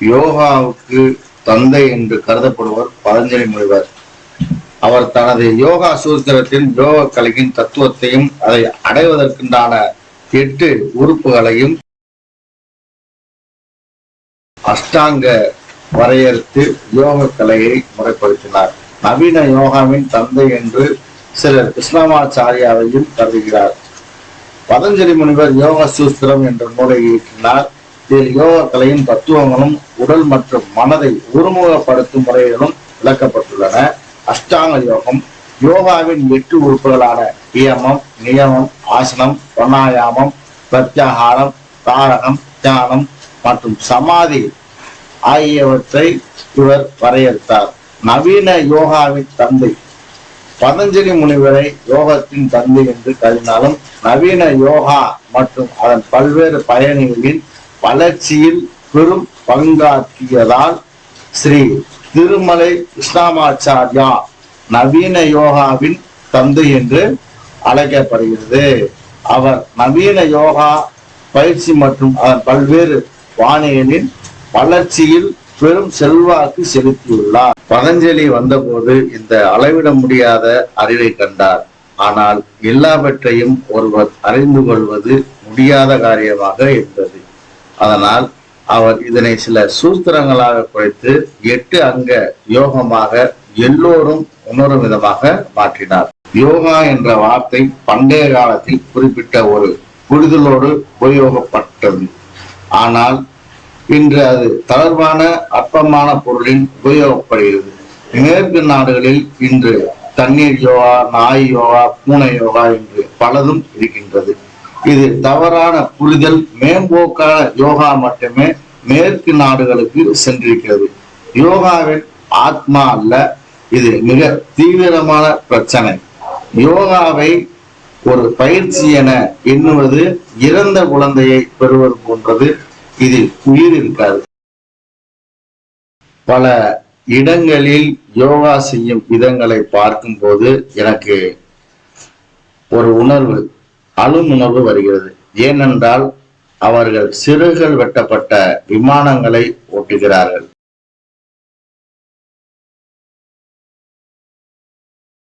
யோகாவுக்கு தந்தை என்று கருதப்படுவர் பதஞ்சலி முனிவர். அவர் தனது யோகா சூத்திரத்தின் யோக கலையின் தத்துவத்தையும் அதை அடைவதற்குண்டான எட்டு உறுப்புகளையும் அஷ்டாங்க வரையறுத்து யோக கலையை முறைப்படுத்தினார். நவீன யோகாவின் தந்தை என்று சிலர் கிருஷ்ணமாச்சாரியாவையும் கருதுகிறார். பதஞ்சலி முனிவர் யோக சூஸ்திரம் என்ற நூலை இயற்றினார். இதில் யோக கலையின் தத்துவங்களும் உடல் மற்றும் மனதை ஒருமுகப்படுத்தும் முறைகளும் விளக்கப்பட்டுள்ளன. அஷ்டாங்க யோகம் யோகாவின் எட்டு உறுப்புகளான நியமம் நியமம் ஆசனம் பிராணாயாமம் பிரத்யாகாரம் தாரகம் தியானம் மற்றும் சமாதி ஆகியவற்றை இவர் வரையறுத்தார். நவீன யோகாவின் தந்தை பதஞ்சலி முனிவரை யோகத்தின் தந்தை என்று கருதினாலும் நவீன யோகா மற்றும் அதன் பல்வேறு பயணிகளின் வளர்ச்சியில் பெரும் பங்காற்றியதால் ஸ்ரீ திருமலை கிருஷ்ணமாச்சாரியா நவீன யோகாவின் தந்தை என்று அழைக்கப்படுகிறது. அவர் நவீன யோகா பயிற்சி மற்றும் அதன் பல்வேறு வாணிகளின் வளர்ச்சியில் பெரும் செல்வாக்கு செலுத்தியுள்ளார். பதஞ்சலி வந்தபோது இந்த அளவிட முடியாத அறிவை கண்டார். ஆனால் எல்லாவற்றையும் ஒருவர் அறிந்து கொள்வது முடியாத காரியமாக இருந்தது. அதனால் அவர் இதனை சில சூத்திரங்களாக குறைத்து எட்டு அங்க யோகமாக எல்லோரும் உணரும் விதமாக மாற்றினார். யோகா என்ற வார்த்தை பண்டைய காலத்தில் குறிப்பிட்ட ஒரு புரிதலோடு உபயோகப்பட்டது. ஆனால் இன்று அது தளர்வான அற்பமான பொருளின் உபயோகப்படுகிறது. மேற்கு நாடுகளில் இன்று தண்ணீர் யோகா நாய் யோகா பூனை யோகா என்று பலதும் இருக்கின்றது. இது தவறான புரிதல் மேம்போக்கான யோகா மட்டுமே மேற்கு நாடுகளுக்கு சென்றிருக்கிறது. யோகாவின் ஆத்மா அல்ல இது மிக தீவிரமான பிரச்சனை. யோகாவை ஒரு பயிற்சி என எண்ணுவது இறந்த குழந்தையை பெறுவது போன்றது இதில் உயிர் இருக்காது பல இடங்களில் யோகா செய்யும் விதங்களை பார்க்கும்போது எனக்கு ஒரு உணர்வு. அழும் உணர்வு வருகிறது. ஏனென்றால் அவர்கள் சிறுகள் வெட்டப்பட்ட விமானங்களை ஓட்டுகிறார்கள்.